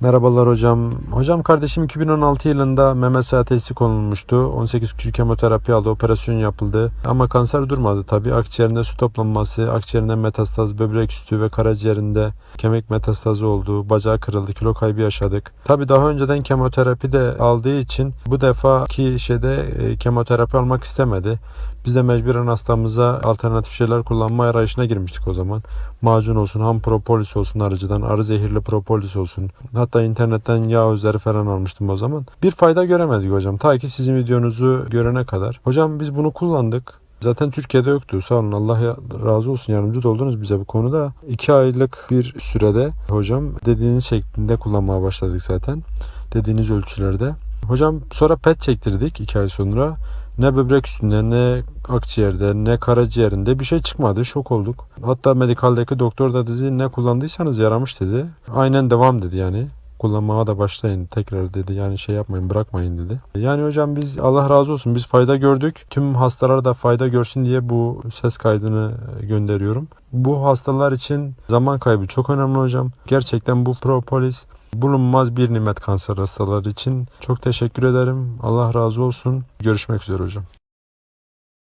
Merhabalar hocam. Hocam kardeşim 2016 yılında meme testi konulmuştu. 18 kişi kemoterapi aldı, operasyon yapıldı. Ama kanser durmadı tabii. Akciğerinde su toplanması, akciğerinde metastaz, böbrek üstü ve karaciğerinde kemik metastazı oldu. Bacağı kırıldı, kilo kaybı yaşadık. Tabii daha önceden kemoterapi de aldığı için bu defaki şeyde e, kemoterapi almak istemedi. Biz de mecburen hastamıza alternatif şeyler kullanma arayışına girmiştik o zaman. Macun olsun, ham propolis olsun arıcıdan, arı zehirli propolis olsun. Hatta internetten yağ özleri falan almıştım o zaman. Bir fayda göremedik hocam. Ta ki sizin videonuzu görene kadar. Hocam biz bunu kullandık. Zaten Türkiye'de yoktu. Sağ olun Allah razı olsun yardımcı oldunuz bize bu konuda. 2 aylık bir sürede hocam dediğiniz şeklinde kullanmaya başladık zaten. Dediğiniz ölçülerde. Hocam sonra PET çektirdik 2 ay sonra. Ne böbrek üstünde ne akciğerde ne karaciğerinde bir şey çıkmadı. Şok olduk. Hatta medikaldeki doktor da dedi ne kullandıysanız yaramış dedi. Aynen devam dedi yani. Kullanmaya da başlayın tekrar dedi. Yani şey yapmayın bırakmayın dedi. Yani hocam biz Allah razı olsun biz fayda gördük. Tüm hastalar da fayda görsün diye bu ses kaydını gönderiyorum. Bu hastalar için zaman kaybı çok önemli hocam. Gerçekten bu propolis bulunmaz bir nimet kanser hastaları için. Çok teşekkür ederim. Allah razı olsun. Görüşmek üzere hocam.